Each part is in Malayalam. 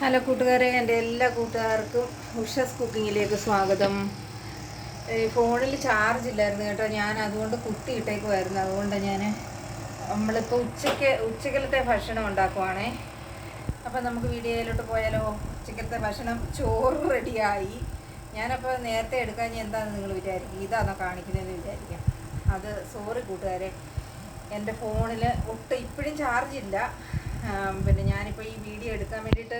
ഹലോ കൂട്ടുകാരെ എന്റെ എല്ലാ കൂട്ടുകാർക്കും ഉഷസ് കുക്കിങ്ങിലേക്ക് സ്വാഗതം. ഫോണിൽ ചാർജ് ഇല്ലായിരുന്നു കേട്ടോ. ഞാൻ അതുകൊണ്ട് കുത്തി ഇട്ടേക്കുമായിരുന്നു അതുകൊണ്ട് ഞാൻ നമ്മളിപ്പോൾ ഉച്ചയ്ക്ക് ഉച്ചക്കലത്തെ ഭക്ഷണം ഉണ്ടാക്കുവാണേ. അപ്പം നമുക്ക് വീഡിയോയിലോട്ട് പോയാലോ? ഉച്ചക്കലത്തെ ഭക്ഷണം ചോറ് റെഡിയായി. ഞാനപ്പോൾ നേരത്തെ എടുക്കാൻ എന്താണെന്ന് നിങ്ങൾ വിചാരിക്കും? ഇതാണോ കാണിക്കുന്നതെന്ന് വിചാരിക്കാം. അത് സോറി കൂട്ടുകാരെ. എന്റെ ഫോണിൽ ഒട്ടും ഇപ്പോഴും ചാർജ് ഇല്ല. പിന്നെ ഞാനിപ്പോൾ ഈ വീഡിയോ എടുക്കാൻ വേണ്ടിയിട്ട്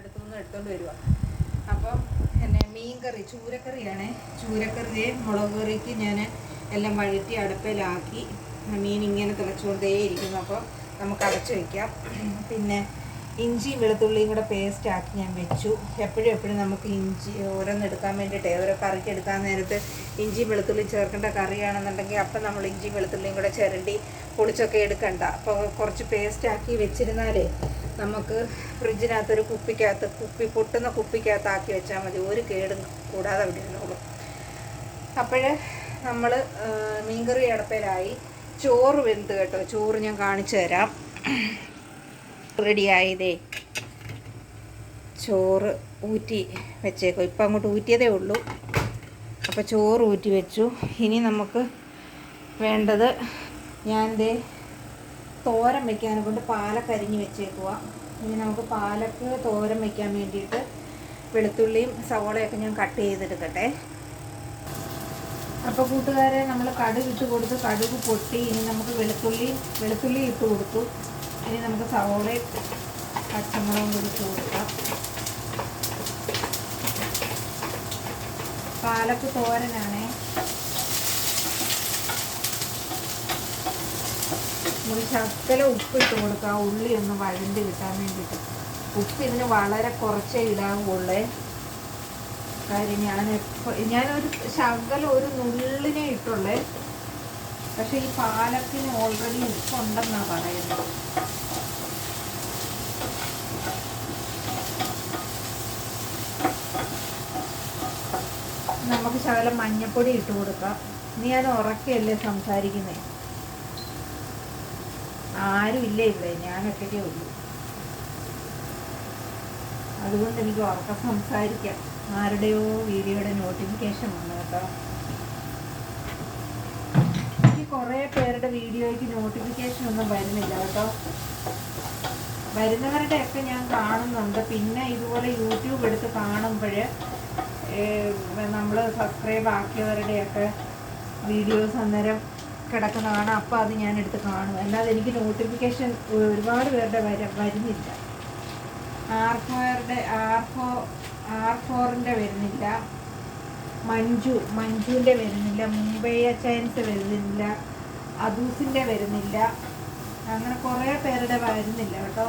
കുത്തിയിട്ട് എടുത്തുനിന്ന് എടുത്തുകൊണ്ട് വരുവാ. അപ്പം എന്നെ മീൻ കറി ചൂരക്കറിയാണേ. ചൂരക്കറിയെ മുളക് കറിക്ക് ഞാൻ എല്ലാം വഴറ്റി അടുപ്പിലാക്കി മീൻ ഇങ്ങനെ തിളച്ചുകൊണ്ടേ ഇരിക്കുന്നു. അപ്പോൾ നമുക്ക് അടച്ചു വയ്ക്കാം പിന്നെ ഇഞ്ചിയും വെളുത്തുള്ളിയും കൂടെ പേസ്റ്റ് ആക്കി ഞാൻ വെച്ചു. എപ്പോഴും എപ്പോഴും നമുക്ക് ഇഞ്ചി ഓരോന്ന് എടുക്കാൻ വേണ്ടിയിട്ടേ ഓരോ കറിക്ക് എടുക്കാൻ നേരത്ത് ഇഞ്ചിയും വെളുത്തുള്ളി ചേർക്കേണ്ട കറിയാണെന്നുണ്ടെങ്കിൽ അപ്പം നമ്മൾ ഇഞ്ചിയും വെളുത്തുള്ളിയും കൂടെ ചിരണ്ടി പൊളിച്ചൊക്കെ എടുക്കണ്ട. അപ്പോൾ കുറച്ച് പേസ്റ്റ് ആക്കി വെച്ചിരുന്നാലേ നമുക്ക് ഫ്രിഡ്ജിനകത്തൊരു കുപ്പിക്കകത്ത് കുപ്പി പൊട്ടുന്ന കുപ്പിക്കകത്ത് ആക്കി വെച്ചാൽ മതി. ഒരു കേടും കൂടാതെ അവിടെ ഇരുന്നോളൂ. അപ്പോൾ നമ്മൾ മീൻകറി അടപ്പയിലായി ചോറ് വെന്ത് കേട്ടോ. ചോറ് ഞാൻ കാണിച്ചു തരാം. റെഡിയായതേ ചോറ് ഊറ്റി വെച്ചേക്കോ. ഇപ്പം അങ്ങോട്ട് ഊറ്റിയതേ ഉള്ളൂ. അപ്പോൾ ചോറ് ഊറ്റി വെച്ചു. ഇനി നമുക്ക് വേണ്ടത് ഞാൻ ദേ തോരൻ വെക്കാനെ കൊണ്ട് പാലക്കരിഞ്ഞ് വെച്ചേക്കുക ഇനി നമുക്ക് പാലക്ക് തോരൻ വയ്ക്കാൻ വേണ്ടിയിട്ട് വെളുത്തുള്ളിയും സവോളയൊക്കെ ഞാൻ കട്ട് ചെയ്തെടുക്കട്ടെ. അപ്പോൾ കൂട്ടുകാരെ നമ്മൾ കടുക് ഇട്ട് കൊടുത്ത് കടുക് പൊട്ടി ഇനി നമുക്ക് വെളുത്തുള്ളി വെളുത്തുള്ളി ഇട്ട് കൊടുത്തു. ഇനി നമുക്ക് സവോളയും പച്ചമുളകും കൂടി ഇട്ട് കൊടുക്കാം. പാലക്ക് തോരനാണേ. ഒരു ശക്കല ഉപ്പ് ഇട്ട് കൊടുക്കുക. ഉള്ളി ഒന്ന് വഴണ്ട് കിട്ടാൻ വേണ്ടിയിട്ട്. ഉപ്പ് ഇതിന് വളരെ കുറച്ചേ ഇടാവുള്ളേ. കാര്യം ഞാൻ എപ്പോൾ ഞാനൊരു ശകലം ഒരു നുള്ളിനെ ഇട്ടുള്ളേ. പക്ഷെ ഈ പാലത്തിന് ഓൾറെഡി ഉപ്പുണ്ടെന്നാണ് പറയുന്നത് നമുക്ക് ശകലം മഞ്ഞപ്പൊടി ഇട്ട് കൊടുക്കാം. നീ ഞാൻ ഉറക്കയല്ലേ സംസാരിക്കുന്നേ? ആരും ഇല്ല ഇവിടെ? ഞാൻ ഒറ്റയ്ക്കേ ഉള്ളൂ. അതുകൊണ്ട് എനിക്ക് ഉറക്കം സംസാരിക്കാം. ആരുടെയോ വീഡിയോയുടെ നോട്ടിഫിക്കേഷൻ വന്നു കേട്ടോ. എനിക്ക് കുറേ പേരുടെ വീഡിയോയ്ക്ക് നോട്ടിഫിക്കേഷൻ ഒന്നും വരുന്നില്ല കേട്ടോ. വരുന്നവരുടെ ഒക്കെ ഞാൻ കാണുന്നുണ്ട്. പിന്നെ ഇതുപോലെ യൂട്യൂബ് എടുത്ത് കാണുമ്പോൾ നമ്മൾ സബ്സ്ക്രൈബ് ആക്കിയവരുടെയൊക്കെ വീഡിയോസ് അന്നേരം കിടക്കുന്ന കാണാം അപ്പോൾ അത് ഞാൻ എടുത്ത് കാണും. അല്ലാതെ എനിക്ക് നോട്ടിഫിക്കേഷൻ ഒരുപാട് പേരുടെ വര വരുന്നില്ല. ആർ ആർഫോ ആർ ഫോ ആർ ഫോറിന്റെ വരുന്നില്ല. മഞ്ജു മഞ്ജുവിന്റെ വരുന്നില്ല. മുംബൈ ചൈൻസ് വരുന്നില്ല. അദൂസിന്റെ വരുന്നില്ല. അങ്ങനെ കുറേ പേരുടെ വരുന്നില്ല കേട്ടോ.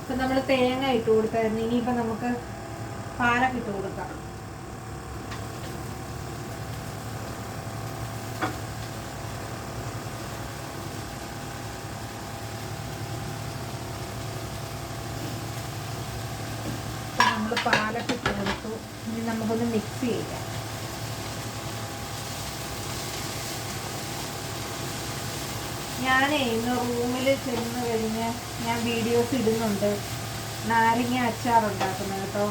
ഇപ്പം നമ്മൾ തേങ്ങ ഇട്ട് കൊടുത്തായിരുന്നു. ഇനിയിപ്പം നമുക്ക് പാലൊക്കെ ഇട്ട് കൊടുക്കാം. നമ്മൾ പാലൊക്കെ ഇട്ട് കൊടുത്തു. ഇനി നമുക്കൊന്ന് മിക്സ് ചെയ്യാം. ഞാനേ ഇന്ന് റൂമിൽ ചെന്ന് കഴിഞ്ഞ് ഞാൻ വീഡിയോസ് ഇടുന്നുണ്ട്. നാരങ്ങ അച്ചാർ ഉണ്ടാക്കുന്നത് കേട്ടോ.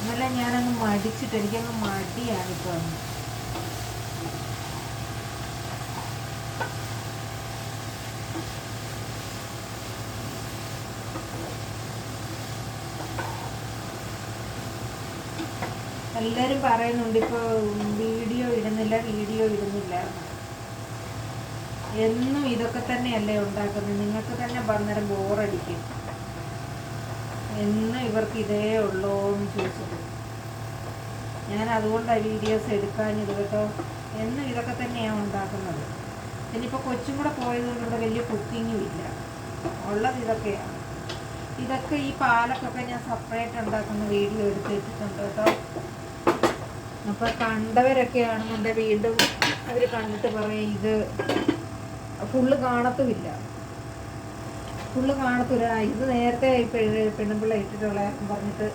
ഇന്നലെ ഞാനങ്ങ് മടിച്ചിട്ട് എനിക്കങ്ങ് മടിയാണ് ഇപ്പോൾ എല്ലാവരും പറയുന്നുണ്ട് ഇപ്പോൾ വീഡിയോ ഇടുന്നില്ല വീഡിയോ ഇടുന്നില്ല. എന്നും ഇതൊക്കെ തന്നെയല്ലേ ഉണ്ടാക്കുന്നത്? നിങ്ങൾക്ക് തന്നെ അന്നേരം ബോറടിക്കും. എന്നും ഇവർക്ക് ഇതേ ഉള്ളൂ എന്ന് ചോദിച്ചത്. ഞാൻ അതുകൊണ്ടാണ് വീഡിയോസ് എടുക്കാനിത് കേട്ടോ. എന്നും ഇതൊക്കെ തന്നെയാണ് ഉണ്ടാക്കുന്നത്. ഇനിയിപ്പോൾ കൊച്ചും കൂടെ പോയതുകൊണ്ട് വലിയ കുക്കിങ്ങും ഇല്ല. ഉള്ളത് ഇതൊക്കെയാണ് ഇതൊക്കെ ഈ പാലക്കൊക്കെ ഞാൻ സെപ്പറേറ്റ് ഉണ്ടാക്കുന്ന വീഡിയോ എടുത്തിട്ടുണ്ട് കേട്ടോ. അപ്പോൾ കണ്ടവരൊക്കെ ആണെന്നുണ്ടെങ്കിൽ വീണ്ടും അവർ കണ്ടിട്ട് പറയും ഇത് ഫുള്ള് കാണത്തുമില്ല. ഫുള്ള് കാണത്തില്ല ഇത് നേരത്തെ പെണ്ണുമ്പിള്ള ഇട്ടിട്ടുള്ള പറഞ്ഞിട്ട്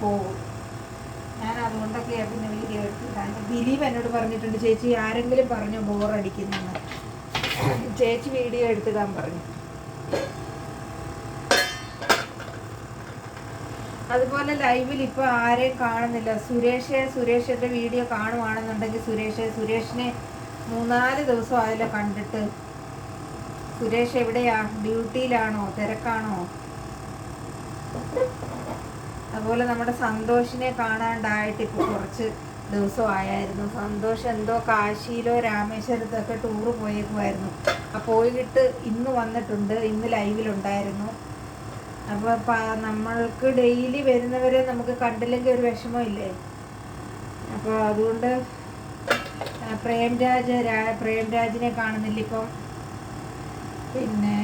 പോകും. ഞാൻ അതുകൊണ്ടൊക്കെയാണ് പിന്നെ വീഡിയോ എടുത്തിട്ടാണ് ദിലീപ് എന്നോട് പറഞ്ഞിട്ടുണ്ട് ചേച്ചി ആരെങ്കിലും പറഞ്ഞു ബോറടിക്കുന്നെന്ന് ചേച്ചി വീഡിയോ എടുത്തിടാൻ പറഞ്ഞു. അതുപോലെ ലൈവിൽ ഇപ്പൊ ആരെയും കാണുന്നില്ല. സുരേഷ് സുരേഷിന്റെ വീഡിയോ കാണുവാണെന്നുണ്ടെങ്കിൽ സുരേഷ് സുരേഷിനെ മൂന്നാൽ ദിവസം ആയല്ലോ കണ്ടിട്ട് സുരേഷ് എവിടെയാ? ഡ്യൂട്ടിയിലാണോ? തിരക്കാണോ? അതുപോലെ നമ്മുടെ സന്തോഷിനെ കാണാണ്ടായിട്ട് ഇപ്പൊ കുറച്ച് ദിവസം ആയായിരുന്നു. സന്തോഷ് എന്തോ കാശിയിലോ രാമേശ്വരത്തൊക്കെ ടൂറ് പോയേക്കുമായിരുന്നു ആ പോയിട്ട് ഇന്ന് വന്നിട്ടുണ്ട്. ഇന്ന് ലൈവിലുണ്ടായിരുന്നു അപ്പോൾ നമ്മൾക്ക് ഡെയിലി വരുന്നവരെ നമുക്ക് കണ്ടില്ലെങ്കിൽ ഒരു വിഷമമില്ലേ? അപ്പോൾ അതുകൊണ്ട് പ്രേംരാജ് പ്രേംരാജിനെ കാണുന്നില്ല ഇപ്പം. പിന്നെ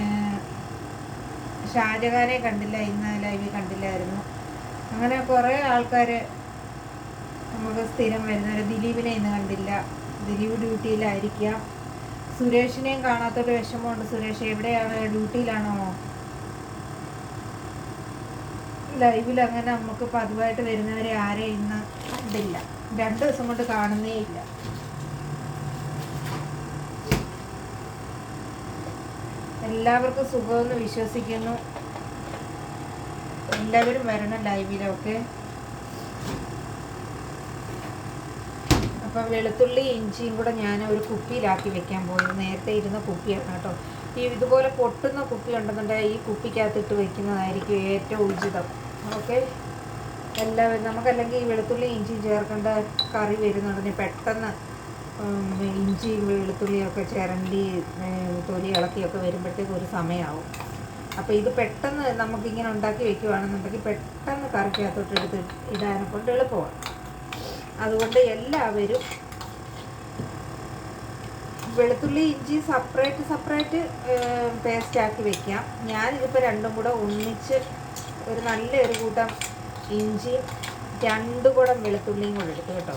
ഷാജഹാനെ കണ്ടില്ല ഇന്ന് ലൈവിൽ കണ്ടില്ലായിരുന്നു. അങ്ങനെ കുറേ ആൾക്കാർ നമുക്ക് സ്ഥിരം വരുന്നവർ ദിലീപിനെ ഇന്ന് കണ്ടില്ല. ദിലീപ് ഡ്യൂട്ടിയിലായിരിക്കാം സുരേഷിനെയും കാണാത്തൊരു വിഷമമുണ്ട്. സുരേഷ് എവിടെയാണ്? ഡ്യൂട്ടിയിലാണോ? ലൈവിൽ അങ്ങനെ നമുക്ക് പതിവായിട്ട് വരുന്നവരെ ആരെ ഇന്ന് കണ്ടില്ല. രണ്ട് ദിവസം കൊണ്ട് കാണുന്നേ ഇല്ല. എല്ലാവർക്കും സുഖമെന്ന് വിശ്വസിക്കുന്നു. എല്ലാവരും വരണം ലൈവിലൊക്കെ അപ്പം വെളുത്തുള്ളി ഇഞ്ചിയും കൂടെ ഞാൻ ഒരു കുപ്പിയിലാക്കി വെക്കാൻ പോയി. നേരത്തെ ഇരുന്ന കുപ്പിയാണ് കേട്ടോ. ഈ ഇതുപോലെ പൊട്ടുന്ന കുപ്പി ഉണ്ടെന്നുണ്ടെങ്കിൽ ഈ കുപ്പിക്കകത്തിട്ട് വെക്കുന്നതായിരിക്കും ഏറ്റവും ഉചിതം. ഓക്കെ? എല്ലാവരും നമുക്കല്ലെങ്കിൽ ഈ വെളുത്തുള്ളി ഇഞ്ചിയും ചേർക്കേണ്ട കറി വരുന്നുണ്ടെങ്കിൽ പെട്ടെന്ന് ഇഞ്ചി വെളുത്തുള്ളിയൊക്കെ ചിരണ്ടി തൊലി ഇളക്കിയൊക്കെ വരുമ്പോഴത്തേക്ക് ഒരു സമയമാവും അപ്പോൾ ഇത് പെട്ടെന്ന് നമുക്കിങ്ങനെ ഉണ്ടാക്കി വെക്കുവാണെന്നുണ്ടെങ്കിൽ പെട്ടെന്ന് കറിക്കകത്തോട്ട് എടുത്ത് ഇടാനെ കൊണ്ട് എളുപ്പമാണ്. അതുകൊണ്ട് എല്ലാവരും വെളുത്തുള്ളി ഇഞ്ചി സെപ്പറേറ്റ് സെപ്പറേറ്റ് പേസ്റ്റ് ആക്കി വെക്കാം. ഞാൻ ഞാനിതിപ്പോൾ രണ്ടും കൂടെ ഒന്നിച്ച് ഒരു നല്ല ഒരു കൂട്ടം ഇഞ്ചി രണ്ട് കൂടം വെളുത്തുള്ളിയും കൂടെ എടുത്തു കേട്ടോ.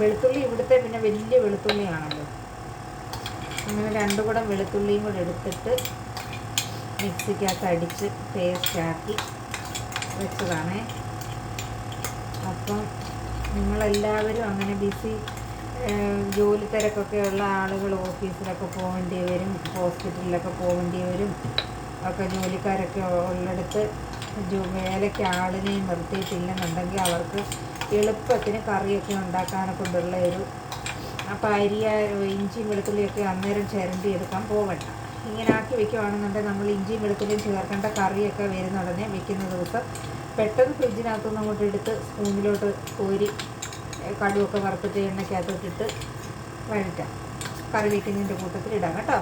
വെളുത്തുള്ളി ഇവിടുത്തെ പിന്നെ വലിയ വെളുത്തുള്ളിയാണല്ലോ. അങ്ങനെ രണ്ട് കൂടം വെളുത്തുള്ളിയും കൂടെ എടുത്തിട്ട് മിക്സിക്കകത്ത് അടിച്ച് പേസ്റ്റ് ആക്കി വെച്ചതാണേ. അപ്പം നിങ്ങളെല്ലാവരും അങ്ങനെ ബിസി ജോലി തിരക്കൊക്കെ ഉള്ള ആളുകൾ ഓഫീസിലൊക്കെ പോകേണ്ടി വരും ഹോസ്പിറ്റലിലൊക്കെ പോകേണ്ടി വരും. ഒക്കെ ജോലിക്കാരൊക്കെ ഉള്ളിടത്ത് വേലയ്ക്ക് ആളിനെ നിർത്തിയിട്ടില്ലെന്നുണ്ടെങ്കിൽ അവർക്ക് എളുപ്പത്തിന് കറിയൊക്കെ ഉണ്ടാക്കാനൊക്കെ കൊണ്ടുള്ള ഒരു അപ്പോൾ അരിയ ഇഞ്ചിയും വെളുത്തുള്ളിയൊക്കെ അന്നേരം ചിരണ്ടി എടുക്കാൻ പോകണ്ട ഇങ്ങനെ ആക്കി വെക്കുവാണെന്നുണ്ടെങ്കിൽ നമ്മൾ ഇഞ്ചിയും വെളുത്തുള്ളിയും ചേർക്കേണ്ട കറിയൊക്കെ വരുന്ന ഉടനെ വെക്കുന്ന ദിവസം പെട്ടെന്ന് ഫ്രിഡ്ജിനകത്തുനിന്ന് അങ്ങോട്ട് എടുത്ത് സ്പൂണിലോട്ട് കോരി കടുവൊക്കെ വറുത്തിട്ട് എണ്ണയ്ക്കകത്തോട്ടിട്ട് വഴറ്റാം. കറി വയ്ക്കുന്നതിന്റെ കൂട്ടത്തിൽ ഇടാം കേട്ടോ.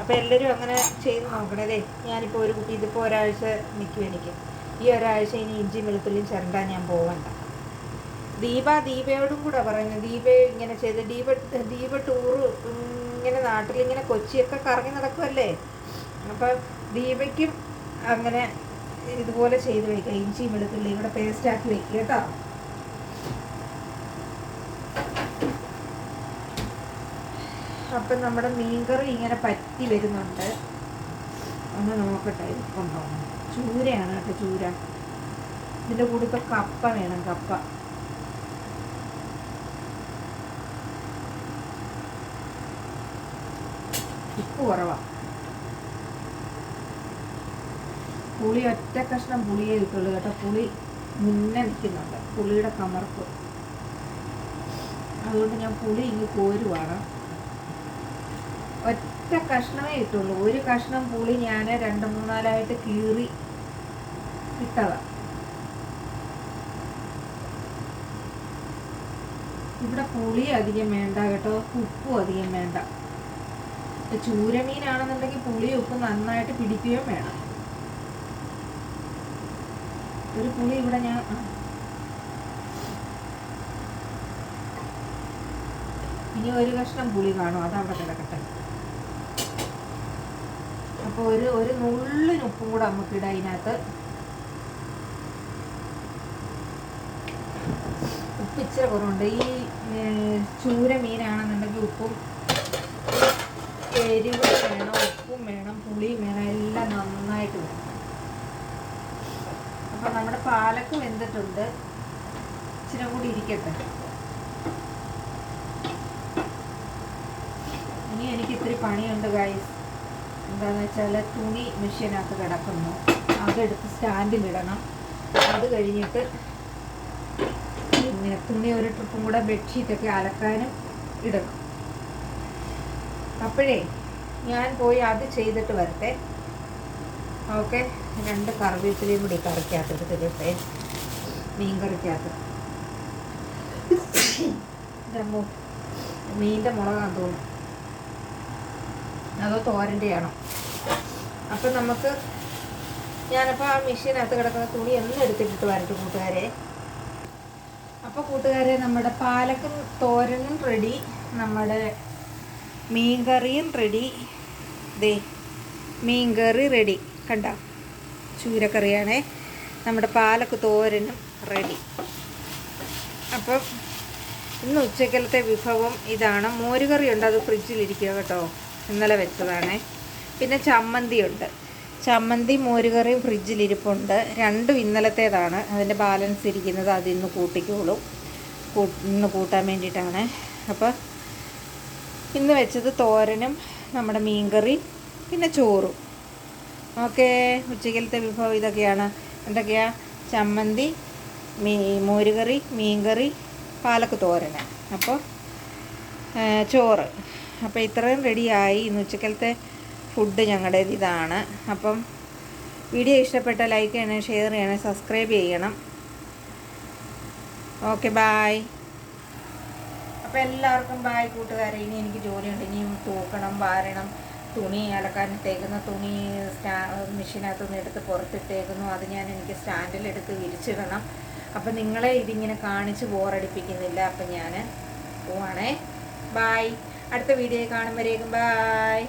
അപ്പോൾ എല്ലാവരും അങ്ങനെ ചെയ്ത് നോക്കണതേ ഞാനിപ്പോൾ ഒരു കുട്ടി ഇതിപ്പോൾ ഒരാഴ്ച നിൽക്കും എനിക്ക്. ഈ ഒരാഴ്ച ഇനി ഇഞ്ചി വെളുത്തുള്ളിയും ചിരണ്ടാൻ ഞാൻ പോവണ്ട. ദീപ ദീപയോടും കൂടെ പറയുന്നത്. ദീപ ഇങ്ങനെ ചെയ്ത് ദീപ ദീപ ടൂറ് ഇങ്ങനെ നാട്ടിലിങ്ങനെ കൊച്ചിയൊക്കെ കറങ്ങി നടക്കുമല്ലേ അപ്പം ദീപയ്ക്കും അങ്ങനെ ഇതുപോലെ ചെയ്ത് വയ്ക്കുക ഇഞ്ചിയും വെളുത്തുള്ളി ഇവിടെ പേസ്റ്റാക്കി വയ്ക്കുക കേട്ടോ. അപ്പം നമ്മുടെ മീൻകറി ഇങ്ങനെ പറ്റി വരുന്നുണ്ട്. ഒന്ന് നോക്കട്ടെ ഇരിപ്പുണ്ടോ ചൂരയാണ് കേട്ടോ ചൂര. ഇതിന്റെ കൂടെ കപ്പ വേണം കപ്പ. ഉപ്പ് കുറവാണ് പുളി ഒറ്റ കഷ്ണം പുളിയേ കിട്ടുള്ളൂ കേട്ടോ. പുളി മുന്നേ നിൽക്കുന്നുണ്ട്. പുളിയുടെ കമർപ്പ്. അതുകൊണ്ട് ഞാൻ പുളി ഇങ്ങ് കോരുവാണ്. ഒറ്റ കഷ്ണമേ കിട്ടുള്ളൂ ഒരു കഷ്ണം പുളി ഞാൻ രണ്ട് മൂന്നാലായിട്ട് കീറി ഇട്ടതാ. ഇവിടെ പുളി അധികം വേണ്ട കേട്ടോ. ഉപ്പും അധികം വേണ്ട. ചൂരമീനാണെന്നുണ്ടെങ്കിൽ പുളി ഉപ്പ് നന്നായിട്ട് പിടിക്കുകയും വേണം. ഒരു പുളി ഇവിടെ ഞാൻ ഇനി ഒരു കഷ്ണം പുളി കാണും. അതവിടെ കിടക്കട്ടെ. അപ്പോൾ ഒരു ഒരു നുള്ളിന് ഉപ്പും കൂടെ നമുക്ക് ഇടാം അതിനകത്ത് ഉപ്പ് ഇച്ചിരി കുറവുണ്ട്. ഈ ചൂര മീനാണെന്നുണ്ടെങ്കിൽ ഉപ്പും എരിവ് വേണം ഉപ്പും വേണം പുളിയും വേണം എല്ലാം നന്നായിട്ട് വേണം. അപ്പം നമ്മുടെ പാലക്ക് വെന്തിട്ടുണ്ട്. ഇച്ചിരി കൂടി ഇരിക്കട്ടെ. ഇനി എനിക്ക് ഇത്തിരി പണിയുണ്ട് ഗൈസ് എന്താന്ന് വെച്ചാൽ തുണി മെഷീനകത്ത് കിടക്കുന്നു. അതെടുത്ത് സ്റ്റാൻഡിലിടണം അത് കഴിഞ്ഞിട്ട് പിന്നെ തുണി ഒരു ട്രിപ്പും കൂടെ ബെഡ്ഷീറ്റൊക്കെ അലക്കാനും ഇടണം. അപ്പോഴേ ഞാൻ പോയി അത് ചെയ്തിട്ട് വരട്ടെ. ഓക്കെ? രണ്ട് കറിവേപ്പിലയും കൂടി കറിക്കകത്ത് എടുത്തിട്ടെ മീൻ കറിക്കകത്ത് മീന്റെ മുളകാന്ന് തോന്നുന്നു. അതോ തോരന്റെ ആണോ? അപ്പം നമുക്ക് ഞാനപ്പോൾ ആ മെഷീനകത്ത് കിടക്കുന്ന തുണി ഒന്നും എടുത്തിട്ടിട്ട് വരട്ടെ കൂട്ടുകാരെ. അപ്പോൾ കൂട്ടുകാരെ നമ്മുടെ പാലക്കും തോരനും റെഡി നമ്മുടെ മീൻകറിയും റെഡി ദേ മീൻകറി റെഡി കണ്ട ചൂരക്കറിയാണേ. നമ്മുടെ പാലക്ക് തോരനും റെഡി അപ്പം ഇന്ന് ഉച്ചക്കലത്തെ വിഭവം ഇതാണ്. മോരുകറി ഉണ്ട് അത് ഫ്രിഡ്ജിലിരിക്കുക കേട്ടോ. ഇന്നലെ വെച്ചതാണേ. പിന്നെ ചമ്മന്തി ഉണ്ട് ചമ്മന്തി മോരുകറിയും ഫ്രിഡ്ജിലിരിപ്പുണ്ട് രണ്ടും ഇന്നലത്തേതാണ്. അതിന്റെ ബാലൻസ് ഇരിക്കുന്നത് അത് ഇന്ന് കൂട്ടിക്കോളും. ഇന്ന് കൂട്ടാൻ വേണ്ടിയിട്ടാണ്. അപ്പോൾ ഇന്ന് വെച്ചത് തോരനും നമ്മുടെ മീൻകറി പിന്നെ ചോറും. ഓക്കെ. ഉച്ചക്കലത്തെ വിഭവം ഇതൊക്കെയാണ്. എന്തൊക്കെയാ? ചമ്മന്തി മീ മോരുകറി മീൻകറി പാലക്ക് തോരന്. അപ്പോൾ ചോറ്. അപ്പോൾ ഇത്രയും റെഡിയായി. ഇന്ന് ഉച്ചക്കലത്തെ ഫുഡ് ഞങ്ങളുടേത് ഇതാണ്. അപ്പം വീഡിയോ ഇഷ്ടപ്പെട്ട ലൈക്ക് ചെയ്യണം ഷെയർ ചെയ്യണം സബ്സ്ക്രൈബ് ചെയ്യണം. ഓക്കെ ബായ് അപ്പോൾ എല്ലാവർക്കും ബായ് കൂട്ടുകാരെ. ഇനി എനിക്ക് ജോലിയുണ്ട്. ഇനിയും തൂക്കണം വാരണം. തുണി അലക്കാൻ തേക്കുന്ന തുണി സ്റ്റാ മെഷീനകത്തു നിന്ന് എടുത്ത് പുറത്തിട്ടേക്കുന്നു. അത് ഞാൻ എനിക്ക് സ്റ്റാൻഡിലെടുത്ത് വിരിച്ചിടണം. അപ്പം നിങ്ങളെ ഇതിങ്ങനെ കാണിച്ച് ബോറടിപ്പിക്കുന്നില്ല അപ്പം ഞാൻ പോവാണേ. ബായ് അടുത്ത വീഡിയോ കാണുമ്പോഴേക്കും ബായ്